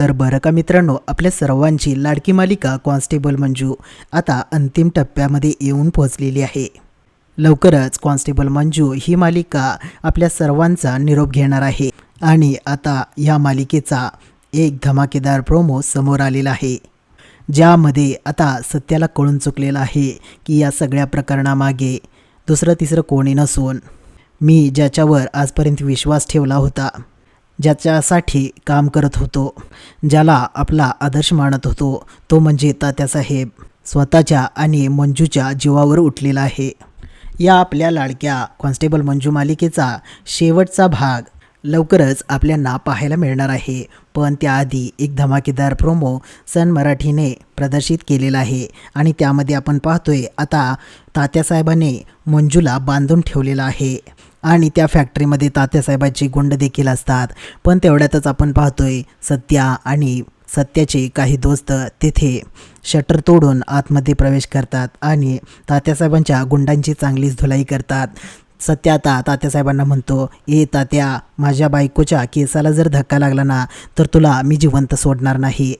तर बरं का मित्रांनो आपल्या सर्वांची लाडकी मालिका कॉन्स्टेबल मंजू आता अंतिम टप्प्यामध्ये येऊन पोहोचलेली आहे. लवकरच कॉन्स्टेबल मंजू ही मालिका आपल्या सर्वांचा निरोप घेणार आहे आणि आता या मालिकेचा एक धमाकेदार प्रोमो समोर आलेला आहे. ज्यामध्ये आता सत्याला कळून चुकलेलं आहे की या सगळ्या प्रकरणामागे दुसरं तिसरं कोणी नसून. मी ज्याच्यावर आजपर्यंत विश्वास ठेवला होता. ज्याच्यासाठी काम करत होतो ज्याला आपला आदर्श मानत होतो तो म्हणजे तात्यासाहेब स्वतःच्या आणि मंजूच्या जीवावर उठलेला आहे. या आपल्या लाडक्या कॉन्स्टेबल मंजू मालिकेचा शेवटचा भाग लवकरच आपल्यांना पाहायला मिळणार आहे. पण त्याआधी एक धमाकेदार प्रोमो सन मराठीने प्रदर्शित केलेला आहे आणि त्यामध्ये आपण पाहतोय आता तात्यासाहेबाने मंजूला बांधून ठेवलेला आहे. आणि त्या फॅक्टरीमध्ये तात्यासाहेबांची गुंड देखील असतात. पण तेवढ्यातच आपण पाहतोय सत्या आणि सत्याचे काही दोस्त तेथे शटर तोडून आतमध्ये प्रवेश करतात आणि तात्यासाहेबांच्या गुंडांची चांगलीच धुलाई करतात. सत्या आता तात्यासाहेबांना म्हणतो ए तात्या माझ्या बायकोच्या केसाला जर धक्का लागला ना तर तुला मी जिवंत सोडणार नाही.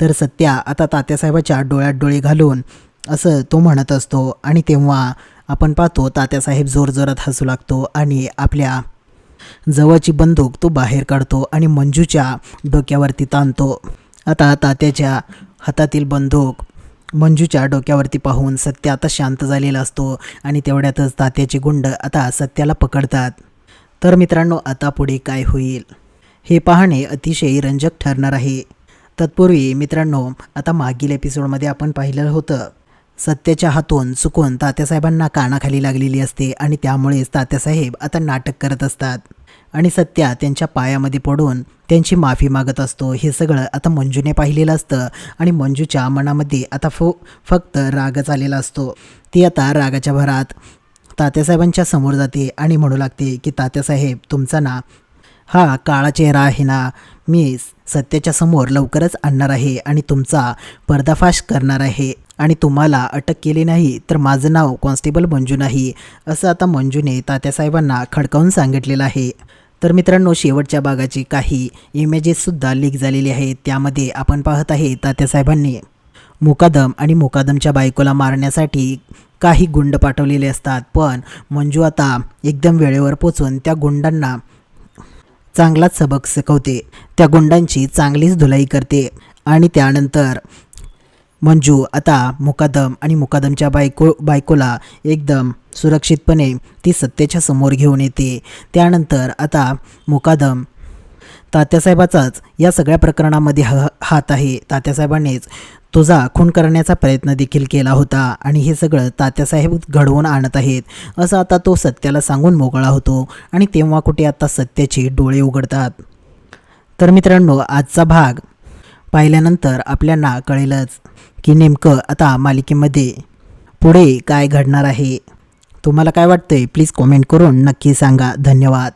तर सत्या आता तात्यासाहेबाच्या डोळ्यात डोळे घालून असं तो म्हणत असतो आणि तेव्हा आपण पाहतो तात्यासाहेब जोरजोरात हसू लागतो आणि आपल्या जवळची बंदूक तो बाहेर काढतो आणि मंजूच्या डोक्यावरती ताणतो. आता तात्याच्या हातातील बंदूक मंजूच्या डोक्यावरती पाहून सत्य आता शांत झालेला असतो आणि तेवढ्यातच तात्याचे गुंड आता सत्याला पकडतात. तर मित्रांनो आता पुढे काय होईल? हे पाहणे अतिशय रंजक ठरणार आहे. तत्पूर्वी मित्रांनो आता मागील एपिसोडमध्ये आपण पाहिलं होतं सत्याच्या हातून चुकून तात्यासाहेबांना कानाखाली लागलेली असते आणि त्यामुळेच तात्यासाहेब आता नाटक करत असतात. आणि सत्या त्यांच्या पायामध्ये पडून त्यांची माफी मागत असतो. हे सगळं आता मंजूने पाहिलेलं असतं आणि मंजूच्या मनामध्ये आता फो फक्त रागच आलेला असतो. ती आता रागाच्या भरात तात्यासाहेबांच्या समोर जाते आणि म्हणू लागते की तात्यासाहेब तुमचा ना हा काळा चेहरा आहे ना मी सत्याच्या समोर लवकरच आणणार आहे आणि तुमचा पर्दाफाश करणार आहे. आणि तुम्हाला अटक केली नाही तर माझं नाव कॉन्स्टेबल मंजू नाही असं आता मंजूने तात्यासाहेबांना खडकावून सांगितलेलं आहे. तर मित्रांनो शेवटच्या भागाची काही इमेजेससुद्धा लीक झालेली आहेत. त्यामध्ये आपण पाहत आहे तात्यासाहेबांनी मुकादम आणि मुकादमच्या बायकोला मारण्यासाठी काही गुंड पाठवलेले असतात. पण मंजू आता एकदम वेळेवर पोचून त्या गुंडांना चांगलाच सबक शिकवते. त्या गुंडांची चांगलीच धुलाई करते. आणि त्यानंतर मंजू आता मुकादम आणि मुकादमच्या बायको बायकोला एकदम सुरक्षितपणे ती सत्तेच्या समोर घेऊन येते. त्यानंतर आता मुकादम तात्यासाहेबाचाच या सगळ्या प्रकरणामध्ये ह हात आहे. तात्यासाहेबांनीच तुझा खून करण्याचा प्रयत्न देखील केला होता आणि हे सगळं तात्यासाहेब घडवून आणत आहेत असं आता तो सत्याला सांगून मोकळा होतो आणि तेव्हा कुठे आता सत्याचे डोळे उघडतात. तर मित्रांनो आजचा भाग पाहिल्यानंतर आपल्याला कळेलच की नेमकं आता मालिकेमध्ये पुढे काय घडणार आहे. तुम्हाला काय वाटतंय? प्लीज कॉमेंट करून नक्की सांगा. धन्यवाद.